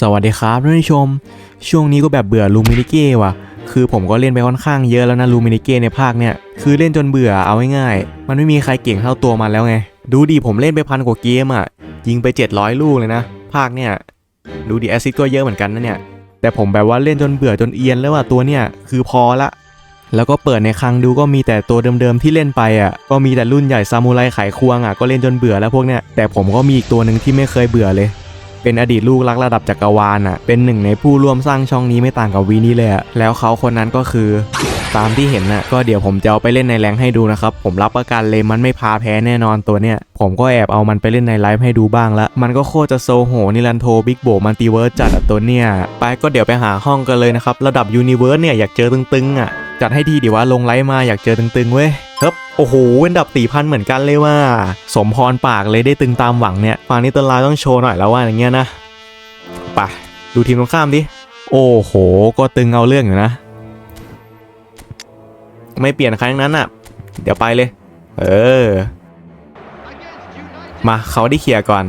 สวัสดีครับท่านผู้ชม ช่วงนี้ก็แบบเบื่อลูมินิเก้ว่ะ คือผมก็เล่นไปค่อนข้างเยอะแล้วนะลูมินิเก้ในภาคเนี่ย คือเล่นจนเบื่อเอาง่ายๆ มันไม่มีใครเก่งเท่าตัวมันแล้วไง ดูดิผมเล่นไปพันกว่าเกมอะ ยิงไป 700 ลูกเลยนะ ภาคเนี่ย ดูดิแอซิสต์ก็เยอะเหมือนกันนะเนี่ย แต่ผมแบบว่าเล่นจนเบื่อจนเอียนแล้วว่าตัวเนี่ยคือพอละ แล้วก็เปิดในครั้งดูก็มีแต่ตัวเดิมๆที่เล่นไปอะ ก็มีแต่รุ่นใหญ่ซามูไรไขควงอะก็เล่นจนเบื่อแล้วพวกเนี้ยแต่ผมก็มีอีกตัวหนึ่งที่ไม่เคยเบื่อเลย เป็นอดีตลูกรักระดับจักรวาลอะ เป็นหนึ่งในผู้ร่วมสร้างช่องนี้ไม่ต่างกับวีนี่เลยอะแล้วเขาคนนั้นก็คือ ตามที่เห็นน่ะก็เดี๋ยวผมจะเอาไปเล่นในแรงให้ดูนะครับ ผมรับประกันเลยมันไม่พาแพ้แน่นอนตัวเนี้ย ผมก็แอบเอามันไปเล่นในไลฟ์ให้ดูบ้างละ มันก็โคตรจะโซโหนิรันโทบิ๊กโบมันติเวิร์สจัดอะตัวเนี้ย ไปก็เดี๋ยวไปหาห้องกันเลยนะครับ ระดับยูนิเวิร์สเนี่ยอยากเจอตึงๆอะ จัดให้ทีดีว่าลงไลฟ์มาอยากเจอตึงๆเว้ยเฮ้บโอ้โหอันดับสี่พันเหมือนกันเลยว่า สมพรปากเลยได้ตึงตามหวังเนี่ยฝั่งนี้ตลาต้องโชว์หน่อยแล้วว่าอย่างเงี้ยนะไปดูทีมตรงข้ามดิโอ้โห ก็ตึงเอาเรื่องอยู่นะ ไม่เปลี่ยนใครั้งนั้นอะ เดี๋ยวไปเลย เออ มาเขาได้เคลียร์ก่อน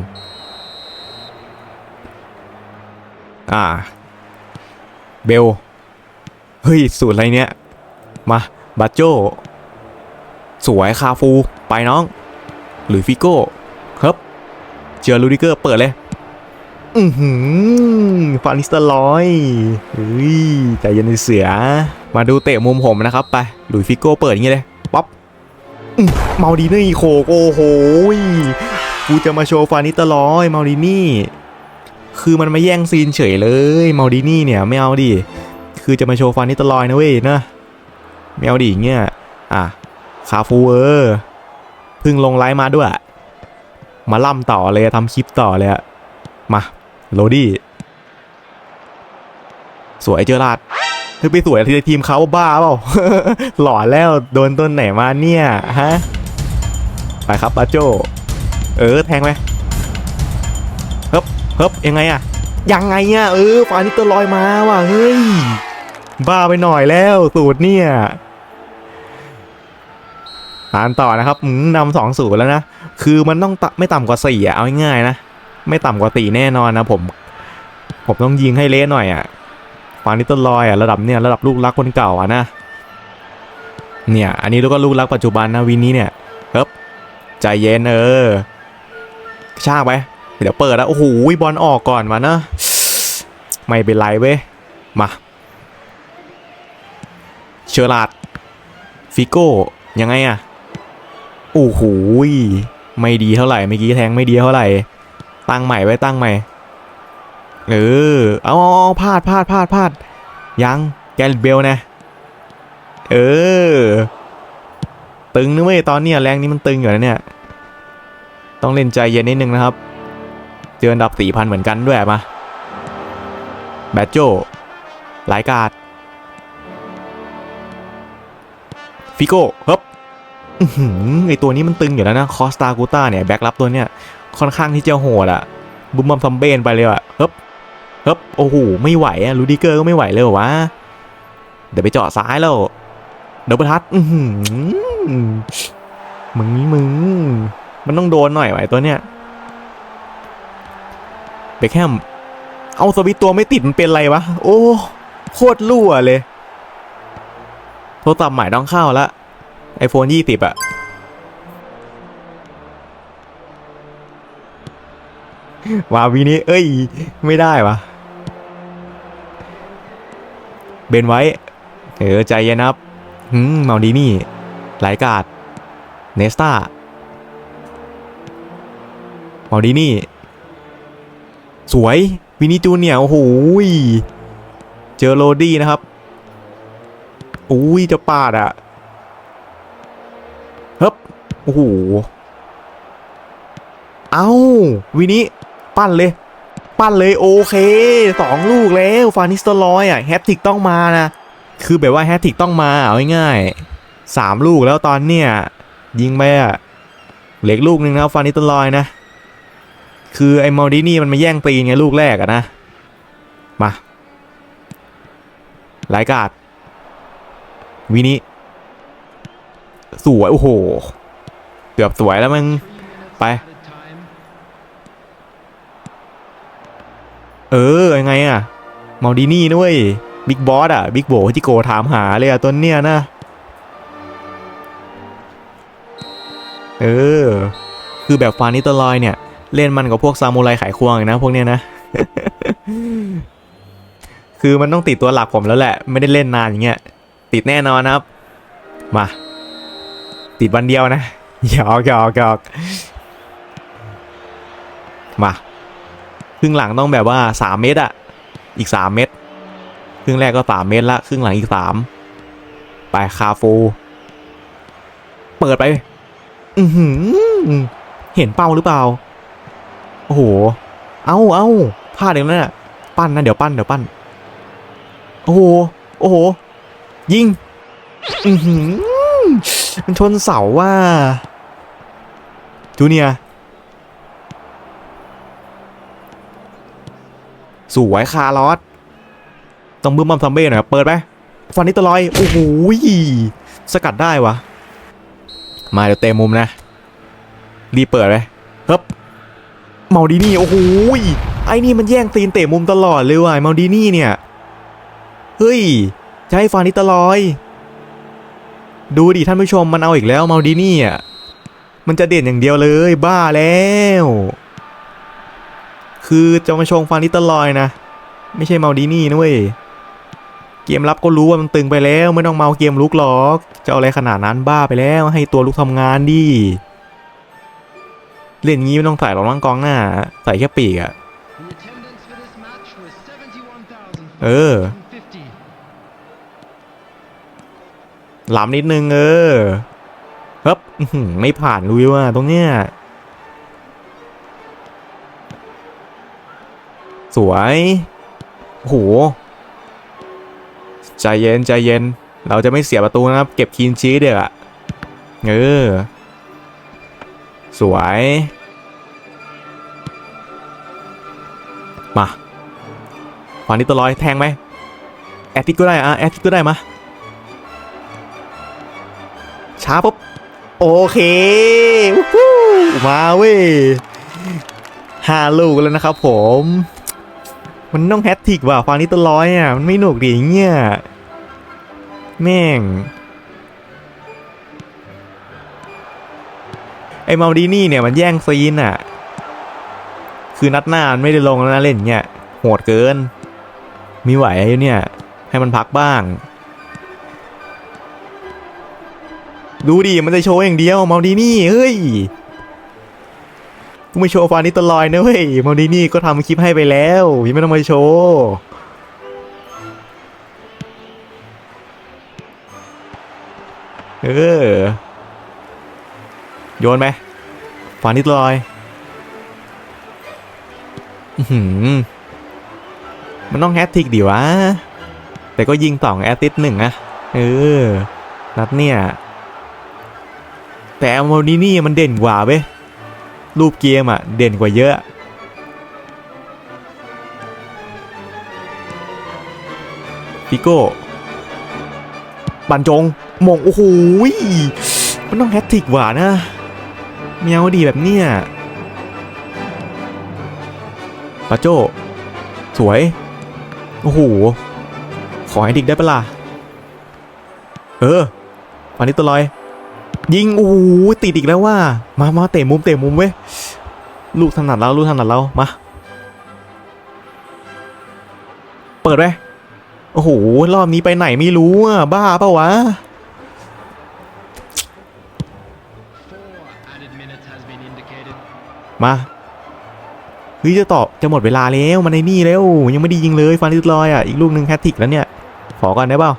อ่า เบล เฮ้ย สูตรอะไรเนี่ย มาบัตโจสวยคาฟูไปน้อง หรือฟิโก้เฮ้บเจอลูดิเกอร์เปิดเลย อือหือฟานิสเตอร์ลอยเฮ้ยใจเย็นเสือ มาดูเตะมุมผมนะครับไปหลุยฟิโก้เปิดอย่างงี้เลยป๊อปเมาดีนี่โคโอ้โหยกูจะมาโชว์ฟานิสเตอร์ลอยเมาดีนี่ คือมันมาแย่งซีนเฉยเลย เมาดีนี่เนี่ยไม่เอาดิคือจะมาโชว์ฟานิสเตอร์ลอยนะเว้ยนะ ไม่เอาดิเงี้ยอะคาฟูเออเพึ่งลงไลฟ์มาด้วย มาล่ำต่อเลยทำคลิปต่อเลยมาโรดี้สวยเจอราดเฮ้ยไปสวยทีทีมเขาบ้าเปล่าหล่อแล้วโดนต้นไหนมาเนี่ยฮะไปครับปาโจเออแทงไหมเฮ้บเฮ้บยังไงอะยังไงอะเออฟานิตลอยมาว่ะเฮ้ยบ้าไปหน่อยแล้วสูตรเนี่ย อ่านต่อนะครับนำสองศูนย์แล้วนะ คือมันต้องไม่ต่ำกว่าสี่อะเอาง่ายๆนะ ไม่ต่ำกว่าตีแน่นอนนะผม ผมต้องยิงให้เละหน่อยอะ่ะฟานิตลอยอะ่ะระดับเนี่ยระดับลูกรักคนเก่าอะนะ เนี่ย อันนี้แล้วก็ลูกรักปัจจุบันนะวินนี้เนี่ยเฮ้บใจเย็นเออชากไปเดี๋ยวเปิดแล้วโอ้โหบอลออกก่อนมานะไม่เป็นไรเว้ยมาเชอร์ลาดฟิโก้ยังไงอะ โอ้โหไม่ดีเท่าไหร่เมื่อกี้แทงไม่ดีเท่าไหร่ ตั้งใหม่ไว้ตั้งใหม่ เออ เอาเอาพลาดพลาดพลาดพลาดยังแกลเบลนะ เออ ตึงนะเว้ยตอนเนี้ยแรงนี้มันตึงอยู่นะเนี่ย ต้องเล่นใจเย็นนิดนึงนะครับ เจออันดับสี่พันเหมือนกันด้วยมาแบทโจหลายกาดฟิโก้ฮึบ ไอตัวนี้มันตึงอยู่แล้วนะคอสตากูต้าเนี่ยแบ็กรับตัวเนี่ยค่อนข้างที่จะโหดอะบุมบัมซัมเบนไปเลยอะเฮ้บเฮ้บโอ้โหไม่ไหวอะลูดิเกอร์ก็ไม่ไหวเลยวะเดี๋ยวไปเจาะซ้ายแล้วเดบเบิลทัชมึงนี่มึง มันต้องโดนหน่อยไหวะไอ้ตัวเนี้ยเบคแฮมเอาสวิตตัวไม่ติดมันเป็นไรวะ โอ้โคตรรั่วเลย โทรศัพท์ใหม่ต้องเข้าละ ไอโฟนยี่สิบอะว่าวีนี้ เอ้ย ไม่ได้วะเบนไว้ เออ ใจเย็นครับหืมเมาดีนี่ไหลกาดเนสตาเมาดีนี่ สวย วินิจูเนียโอ้โหเจอโรดี้นะครับ อุ้ยจะปาดอะเฮ้บ โอ้โห เอ้าวินิปั้นเลย ปั้นเลยโอเคสองลูกแล้วฟานิสเตอร์ลอยอะแฮตติกต้องมานะ คือแบบว่าแฮตติกต้องมาเอาง่ายๆสามลูกแล้วตอนเนี้ยยิงไปอะเหล็กลูกหนึ่งนะฟานิสเตอร์ลอยนะ คือไอ้มอดินี่มันมาแย่งตีนไงลูกแรกอะนะ มาไลายกาดวินิสวยโอ้โห กือบสวยแล้วมึง ไป เออยังไงอะมาดีนี่ด้วยบิ๊กบอสอะบิ๊กโบที่โกถามหาเลยอะต้นเนี่ยนะ เออ คือแบบฟานิตลอยเนี่ย เล่นมันกับพวกซามูไรไขควงนะ พวกเนี้ยนะ คือมันต้องติดตัวหลักผมแล้วแหละ ไม่ได้เล่นนานอย่างเงี้ย ติดแน่นอนครับ มา ติดวันเดียวนะ หยอกหยอกหยอกมาครึ่งหลังต้องแบบว่า3เมตรอะอีก3เมตรครึ่งแรกก็3เมตรละครึ่งหลังอีก3ไปคาฟู เปิดไป อือหือเห็นเป้าหรือเปล่า โอ้โห เอาเอาพลาดเองแล้วน่ะปั้นนะเดี๋ยวปั้นเดี๋ยวปั้น โอ้โห โอ้โห ยิง อือหือมันชนเสาว่า จูเนียสวยคาร์ลอสต้องบึ้มบัมซัมเบ้หน่อยครับ เปิดไปฟันนิตลอย โอ้โหสกัดได้วะ มาเดี๋ยวเตะมุมนะ รีเปิดไปเฮ้บเมาดีนี่ โอ้โหไอ้นี่มันแย่งตีนเตะมุมตลอดเลยว่ะเมาดีนี่เนี่ย เฮ้ยจะให้ฟานิตลอย ดูดิท่านผู้ชมมันเอาอีกแล้วเมาดีนี่อะ มันจะเด่นอย่างเดียวเลยบ้าแล้ว คือจะมาชงฟานิตลอยนะ ไม่ใช่เมาดีนี่นะเว้ย เกมรับก็รู้ว่ามันตึงไปแล้ว ไม่ต้องเมาเกมลุกหรอก จะเอาอะไรขนาดนั้นบ้าไปแล้ว ให้ตัวลุกทำงานดิ เล่นงี้ไม่ต้องใส่หรอกน้องกองหน้า ใส่แค่ปีกอะเออหล้ำนิดนึงเออ ครับไม่ผ่านลุยว่ะตรงเนี้ยสวยโอ้โหใจเย็นใจเย็น เราจะไม่เสียประตูนะครับ เก็บคีนชีสเดี๋ยวอะเออ สวย มาฟานิตัวลอยแทงไหมแอตติกก็ได้อะแอตติกก็ได้มาช้าปุ๊บ โอเควู้มาเว้ยห้าลูกแล้วนะครับผม มันต้องแฮตทิกว่ะฟานิตร้อยอะ มันไม่หนุกดิเงี้ย แม่ง ไอ้มาดีนี่เนี่ยมันแย่งซีนอะ คือนัดหน้ามันไม่ได้ลงแล้วนะเล่นเงี้ย โหดเกิน มีไหวไอ้เนี่ย ให้มันพักบ้าง ดูดิมันจะโชว์อย่างเดียวมาดีนี่เฮ้ยกูไม่โชว์ฟานิตลอยนะเว้ยมาดีนี่ก็ทำคลิปให้ไปแล้วยังไม่ต้องมาโชว์เออโยนไหมฟานิตลอยอื้อหือมันต้องแฮตทิกดิวะ แต่ก็ยิงสองแอตติสหนึ่งอะเออ นัดเนี่ย แต่โมดินี่มันเด่นกว่าเว้ยรูปเกมอะ เด่นกว่าเยอะฟิโก้บันจงมงโอ้โหยมันต้องแฮตทริกกว่านะเมียวดีแบบเนี้ยปาโจสวย โอ้โห ขอให้ดิกได้ปะล่ะ เออวันนี้ตัวลอย ยิงโอ้โหติดอีกแล้วว่า มามาเตะมุมเตะมุมเว้ยลูกถนัดแล้วลูกถนัดแล้วมา เปิดไว้โอ้โหรอบนี้ไปไหนไม่รู้อะบ้าเปล่าวะมาเฮ้ยจะต่อจะหมดเวลาแล้วมันในนี่แล้วยังไม่ได้ยิงเลยฟันติดลอยอะอีกลูกหนึ่งแฮตทริกแล้วเนี่ยขอก่อนได้เปล่า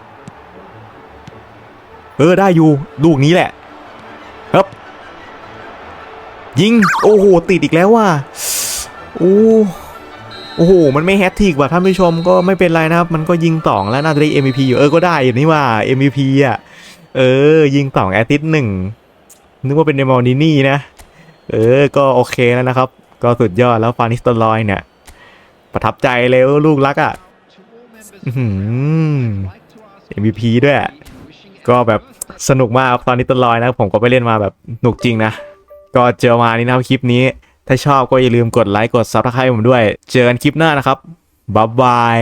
เออได้อยู่ลูกนี้แหละ ครับ ยิง โอ้โห ติดอีกแล้วว่ะโอ้โอ้โห มันไม่แฮตทิกว่ะท่านผู้ชมก็ไม่เป็นไรนะครับ มันก็ยิงต่องแล้วน่าจะได้ MVP อยู่ เออ ก็ได้อยู่นี่ว่า MVP อะ เออ ยิงต่องแอตติสหนึ่ง นึกว่าเป็นเดมอนินี่นะ เออ ก็โอเคแล้วนะครับ ก็สุดยอดแล้วฟานิสตอลอยเนี่ย ประทับใจเลยลูกรักอะ่ะ MVP ด้วย ก็แบบ สนุกมากตอนนี้ตลอยนะผมก็ไปเล่นมาแบบหนุกจริงนะ ก็เจอมานี่นะครับคลิปนี้ ถ้าชอบก็อย่าลืมกดไลค์กดซับสไครต์ผมด้วย เจอกันคลิปหน้านะครับบ๊ายบาย